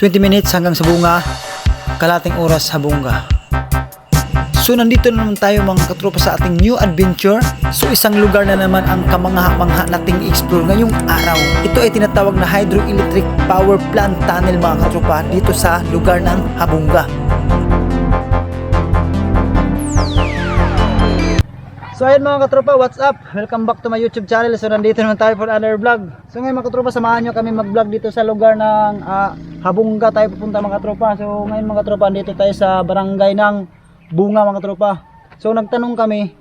20 minutes hanggang sa bunga, kalating oras sa bunga. So nandito na naman tayo mga katropa sa ating new adventure. So isang lugar na naman ang kamangha-mangha nating explore ngayong araw. Ito ay tinatawag na hydroelectric power plant tunnel mga katropa dito sa lugar ng Habunga. So ayun mga katropa, what's up? Welcome back to my YouTube channel. So nandito naman tayo for another vlog. So ngayon mga katropa, samahan nyo kami mag-vlog dito sa lugar ng ah, Habunga tayo pupunta mga katropa. So ngayon mga katropa, dito tayo sa barangay ng Bunga mga katropa. So nagtanong kami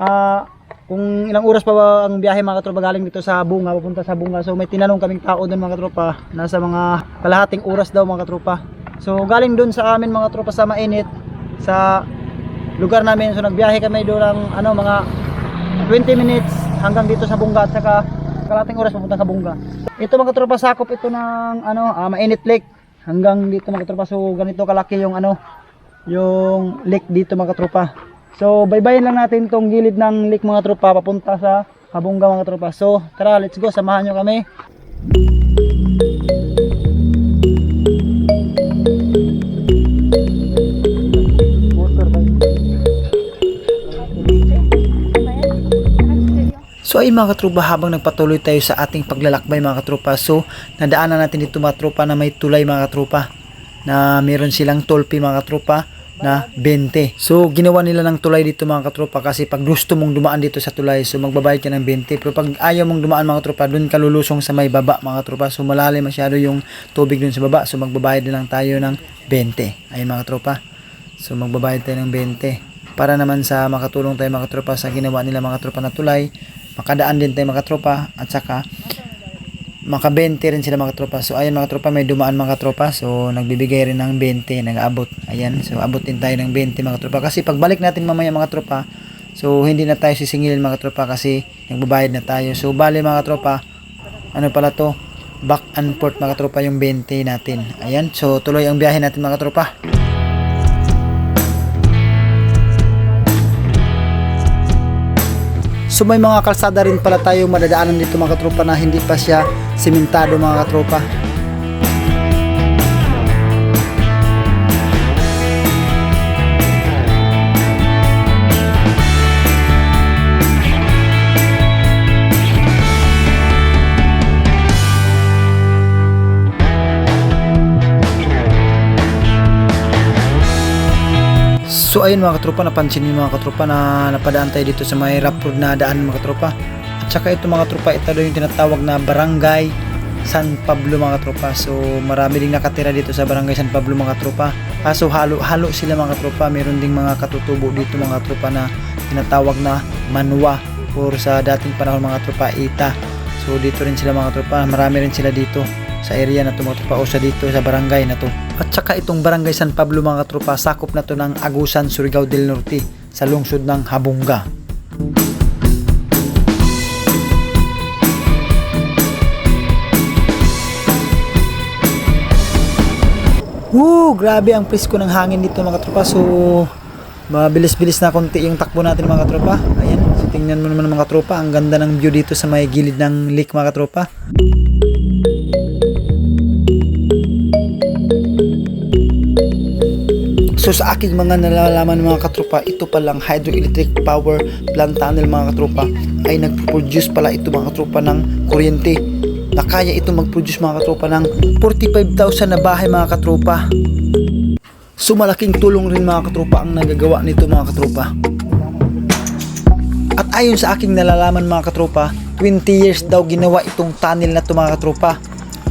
ah, kung ilang oras pa ba ang biyahe mga katropa galing dito sa Bunga, pupunta sa Bunga. So may tinanong kaming tao doon mga katropa, nasa mga kalahating oras daw mga katropa. So galing doon sa amin mga katropa sa mainit sa lugar namin. So nagbiyahe kami doon ng ano mga 20 minutes hanggang dito sa Bunga at saka kalating oras papunta sa Bunga. Ito mga tropa sakop ito ng ano ah, mainit lake hanggang dito mga tropa. So ganito kalaki yung ano yung lake dito mga tropa. So baybayin lang natin tong gilid ng lake mga tropa papunta sa Habunga mga tropa. So tara let's go samahan nyo kami. So ay mga katropa habang nagpatuloy tayo sa ating paglalakbay mga katropa so nadaanan natin dito mga tropa na may tulay mga katropa na meron silang tolpi mga katropa na 20. So ginawa nila ng tulay dito mga katropa kasi pag gusto mong dumaan dito sa tulay so magbabayad ka ng 20 pero pag ayaw mong dumaan mga tropa doon ka lulusong sa may baba mga tropa so malalim masyado yung tubig doon sa baba so magbabayad na lang tayo ng 20. Ayun mga tropa. So magbabayad tayo ng 20 para naman sa makatulong tayo mga tropa sa ginawa nila mga tropa na tulay makadaan din tayo mga tropa at saka makabente rin sila mga tropa. So ayun mga tropa may dumaan mga tropa. So nagbibigay rin ng 20 nag-abot ayan so abot din tayo ng 20 mga tropa. Kasi pagbalik natin mamaya mga tropa so hindi na tayo sisingilin mga tropa kasi nagbabayad na tayo. So bali mga tropa ano pala to? Back and forth mga tropa yung 20 natin. Ayan so tuloy ang biyahe natin mga tropa So may mga kalsada rin pala tayo madadaanan dito mga katropa na hindi pa siya simentado mga katropa. Ayun mga katropa, napansin niyo mga katropa na napadaan tayo dito sa may rough road na daan mga katropa. At saka ito mga katropa, ito yung tinatawag na Barangay San Pablo mga katropa. So marami ding nakatira dito sa Barangay San Pablo mga katropa. Kaso halo-halo sila mga katropa. Meron ding mga katutubo dito mga katropa na tinatawag na Manwa or sa dating panahon mga katropa Ita. So dito rin sila mga katropa. Marami rin sila dito sa area na to mga katropa o sa dito sa barangay na to. At saka itong barangay San Pablo mga katropa, sakop na to ng Agusan, Surigao del Norte sa lungsod ng Habunga. Woo! Grabe ang presko ng hangin dito mga katropa. So, mabilis-bilis na konti yung takbo natin mga katropa. Ayan, so tingnan mo naman mga katropa. Ang ganda ng view dito sa may gilid ng lake mga katropa. So sa aking mga nalalaman mga katropa, ito palang hydroelectric power plant tunnel mga katropa ay nagpo-produce pala ito mga katropa ng kuryente na kaya ito mag-produce mga katropa ng 45,000 na bahay mga katropa. So malaking tulong rin mga katropa ang nagagawa nito mga katropa. At ayon sa aking nalalaman mga katropa, 20 years daw ginawa itong tunnel na ito mga katropa.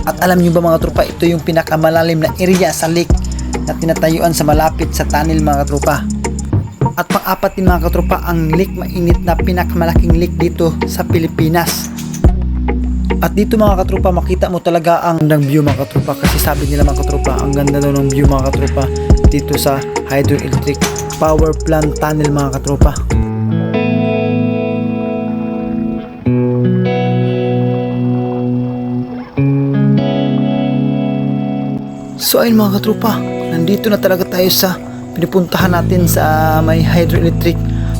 At alam niyo ba mga katropa, ito yung pinakamalalim na area sa lake na tinatayuan sa malapit sa tunnel mga katropa. At pang-apat din mga katropa ang lake mainit na pinakamalaking lake dito sa Pilipinas. At dito mga katropa makita mo talaga ang ng view mga katropa kasi sabi nila mga katropa ang ganda daw ng view mga katropa dito sa hydroelectric power plant tunnel mga katropa. So ayun mga katropa, nandito na talaga tayo sa pinupuntahan natin sa may hydroelectric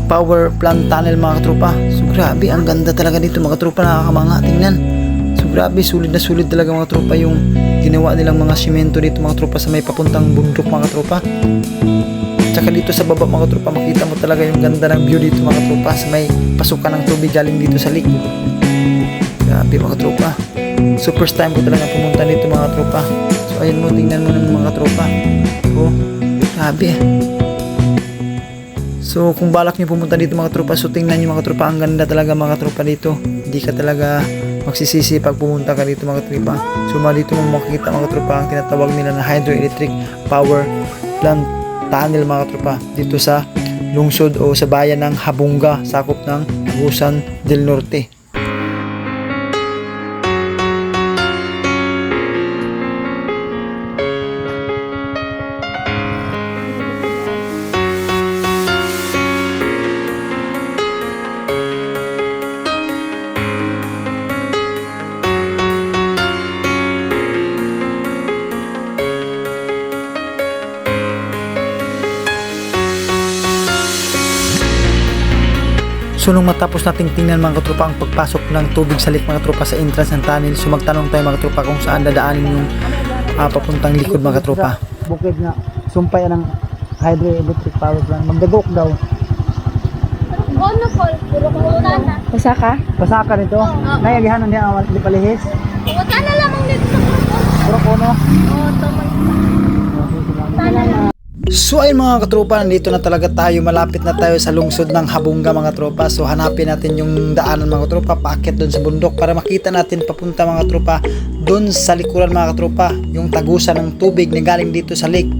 power plant tunnel mga katropa. So grabe, ang ganda talaga dito mga katropa, nakakamanga tingnan. So grabe, sulit na sulit talaga mga tropa yung ginawa nilang mga simento dito mga tropa sa may papuntang bundok mga tropa. Tsaka dito sa baba mga tropa makita mo talaga yung ganda ng view dito mga tropa sa may pasukan ng tubig galing dito sa lake. Grabe mga tropa. So first time ko talaga pumunta dito mga tropa. So ayun mo, tingnan mo ng mga tropa. Oh, grabe. So kung balak nyo pumunta dito mga tropa, so tingnan nyo mga tropa, ang ganda talaga mga tropa dito. Hindi ka talaga magsisisi pag pumunta ka dito mga tropa. So mga dito mo makikita mga tropa ang tinatawag nila na hydroelectric power plant tunnel mga tropa dito sa lungsod o sa bayan ng Habunga, sakop ng Agusan del Norte. So nung matapos nating tingnan mga katropa ang pagpasok ng tubig sa lake mga tropa sa entrance ng tunnel, so magtanong tayo mga tropa kung saan dadaanin yung ah, papuntang likod mga tropa. Bukid nga, sumpay ng hydroelectric power plant. Magdagok daw. Ano po? Puro kumutana. Basa ka? Nito. Nayagihan niya ang palihis. Kumutana lamang dito sa grupo. Puro kuno. Oo, tama. So ayun mga katropa, nandito na talaga tayo. Malapit na tayo sa lungsod ng Habunga mga tropa. So hanapin natin yung daanan mga tropa, paakyat doon sa bundok para makita natin papunta mga tropa doon sa likuran mga tropa, yung tagusan ng tubig na galing dito sa lake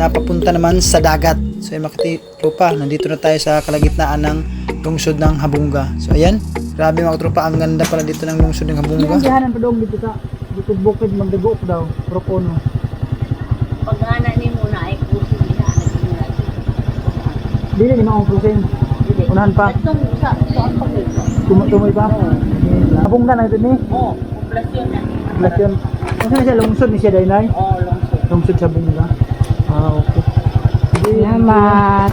na papunta naman sa dagat. So ayun mga tropa, nandito na tayo sa kalagitnaan ng lungsod ng Habunga. So ayan, grabe mga tropa, ang ganda pala dito ng lungsod ng Habunga. Dihanan pa dong dito sa dito bukid magdagok daw pro kono. Pag ana ni mo na ay kusi nila. Dili ni maong cruising. Unahan pa. Tumutumoy pa. Abong na na ito ni. Oo, populasyon na. Population. Kasi na siya lungsod ni siya daynay. Oo, lungsod. Lungsod sa bunga. Ah, okay. Sige. Salamat.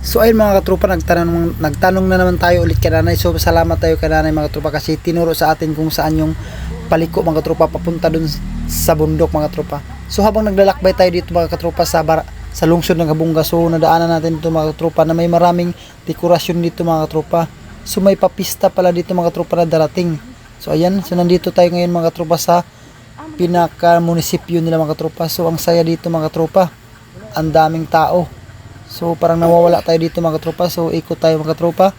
So ayun mga katropa, nagtanong, nagtanong na naman tayo ulit kay nanay. So salamat tayo kay nanay mga katropa kasi tinuro sa atin kung saan yung paliko mga katropa papunta dun sa bundok mga katropa. So habang naglalakbay tayo dito mga katropa sa bar sa lungsod ng Kabunga, so nadaanan natin dito mga katropa na may maraming dekorasyon dito mga katropa. So may papista pala dito mga katropa na darating. So ayan, so nandito tayo ngayon mga katropa sa pinaka munisipyo nila mga katropa. So ang saya dito mga katropa. Ang daming tao. So parang nawawala tayo dito mga katropa. So ikot tayo mga katropa.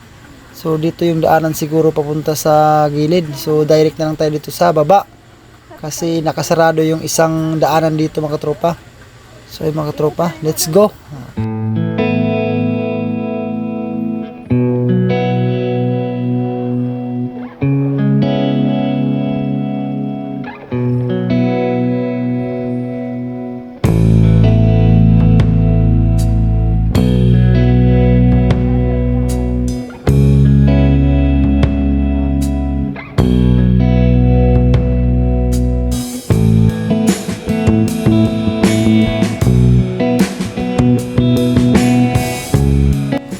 So dito yung daanan siguro papunta sa gilid. So direct na lang tayo dito sa baba. Kasi nakasarado yung isang daanan dito mga katropa. So mga katropa, let's go.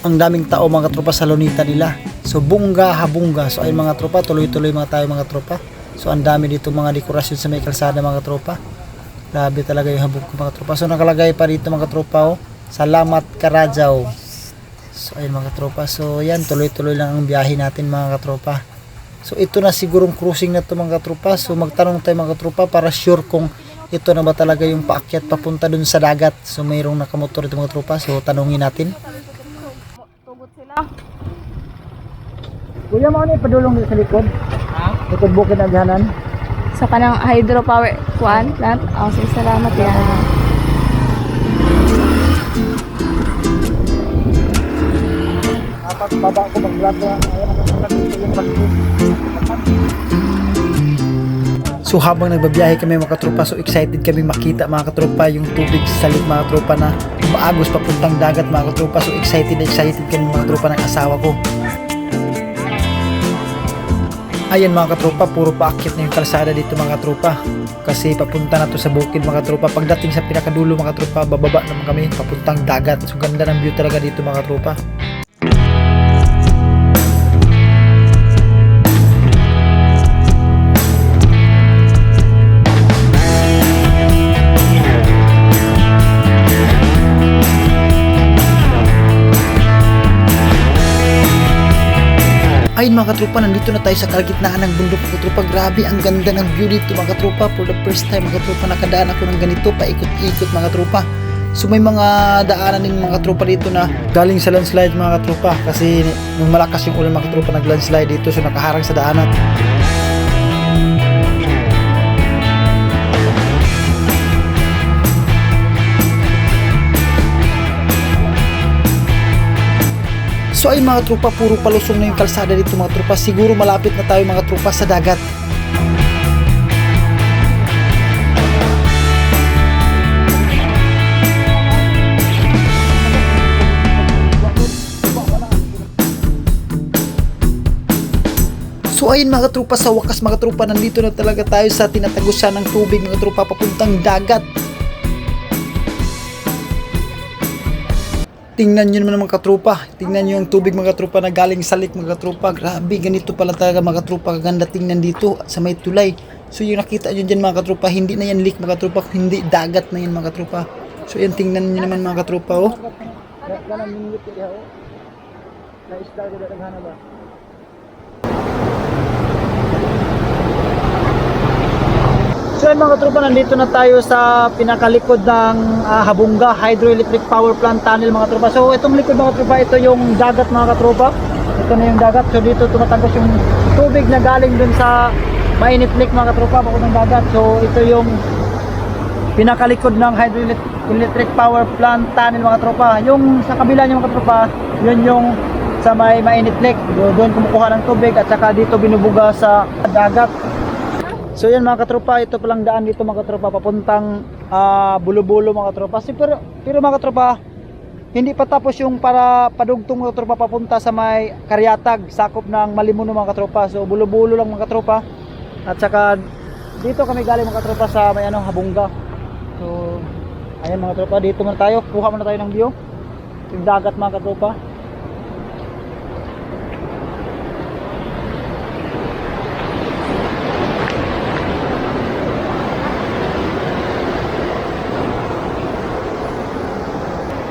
Ang daming tao mga tropa sa lunita nila. So bunga habunga. So ayun mga tropa, tuloy-tuloy mga tayo mga tropa. So ang dami dito mga dekorasyon sa may kalsada mga tropa. Grabe talaga yung habog ko mga tropa. So nakalagay pa dito mga tropa oh. Salamat Karajaw. So ayun mga tropa. So yan tuloy-tuloy lang ang biyahe natin mga tropa. So ito na sigurong cruising na to mga tropa. So magtanong tayo mga tropa para sure kung ito na ba talaga yung paakyat papunta dun sa dagat. So mayroong nakamotor ito mga tropa. So tanungin natin. Kuya mo ni padulong dito sa likod. Ha? Likod bukid na dihanan. Sa kanang hydropower kuan plant. Oh, sige, salamat ya. Apat baba ko mag-vlog na. So habang nagbabiyahe kami mga katropa, so excited kami makita mga katropa yung tubig sa lake mga katropa na maagos papuntang dagat mga katropa. So excited na excited kami mga katropa ng asawa ko. Ayan mga katropa, puro paakyat na yung kalsada dito mga katropa. Kasi papunta na to sa bukid mga katropa. Pagdating sa pinakadulo mga katropa, bababa naman kami papuntang dagat. So ganda ng view talaga dito mga katropa. Ayun mga katropa, nandito na tayo sa kalagitnaan ng bundok mga katropa. Grabe, ang ganda ng view dito mga katropa. For the first time mga katropa, nakadaan ako ng ganito, paikot-ikot mga katropa. So may mga daanan din mga katropa dito na galing sa landslide mga katropa kasi nung malakas yung ulan mga katropa nag-landslide dito so nakaharang sa daanan. So ay mga tropa, puro palusong na yung kalsada dito mga tropa. Siguro malapit na tayo mga tropa sa dagat. So ayun mga tropa, sa wakas mga tropa, nandito na talaga tayo sa tinatagusan ng tubig mga tropa papuntang dagat. Tingnan nyo naman mga katropa. Tingnan nyo yung tubig mga katropa na galing sa lake mga katropa. Grabe, ganito pala talaga mga katropa. Kaganda tingnan dito sa may tulay. So yung nakita nyo dyan mga katropa, hindi na yan lake mga katropa, hindi dagat na yan mga katropa. So yan, tingnan nyo naman mga katropa oh. Ganang minute ya. Na isda ko ba? So mga katropa, nandito na tayo sa pinakalikod ng ah, Habunga Hydroelectric Power Plant Tunnel mga katropa. So itong likod mga katropa, ito yung dagat mga katropa. Ito na yung dagat. So dito tumatagos yung tubig na galing dun sa mainit lake mga katropa, papuntang dagat. So ito yung pinakalikod ng Hydroelectric Power Plant Tunnel mga katropa. Yung sa kabila niya mga katropa, yun yung sa may mainit lake. Do- Doon kumukuha ng tubig at saka dito binubuga sa dagat. So yan mga katropa, ito palang daan dito mga katropa papuntang ah, Bulo-Bulo mga katropa. Si, pero, pero mga katropa, hindi pa tapos yung para padugtong mga katropa papunta sa may Karyatag, sakop ng Malimuno mga katropa. So Bulo-Bulo lang mga katropa. At saka dito kami galing mga katropa sa may ano, Habunga. So ayan mga katropa, dito muna tayo. Kuha muna tayo ng view. Yung dagat mga katropa.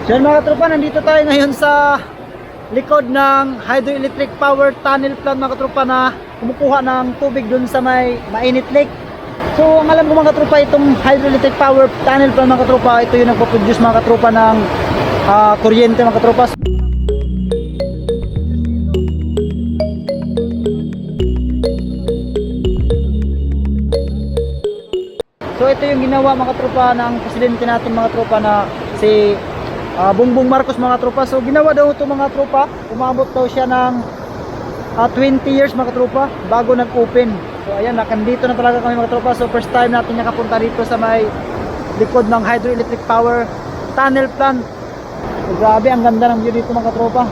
So mga katropa, nandito tayo ngayon sa likod ng hydroelectric power tunnel plant mga katropa na kumukuha ng tubig dun sa may mainit lake. So ang alam ko mga katropa, itong hydroelectric power tunnel plant mga katropa, ito yung nagpo-produce mga katropa ng ah, kuryente mga katropa. So ito yung ginawa mga tropa ng presidente natin mga tropa na si ah, Bongbong Marcos mga tropa. So ginawa daw ito mga tropa. Umabot daw siya ng ah, 20 years mga tropa bago nag-open. So ayan, nakandito na talaga kami mga tropa. So first time natin nakapunta dito sa may likod ng hydroelectric power tunnel plant. So, grabe, ang ganda ng view dito mga tropa.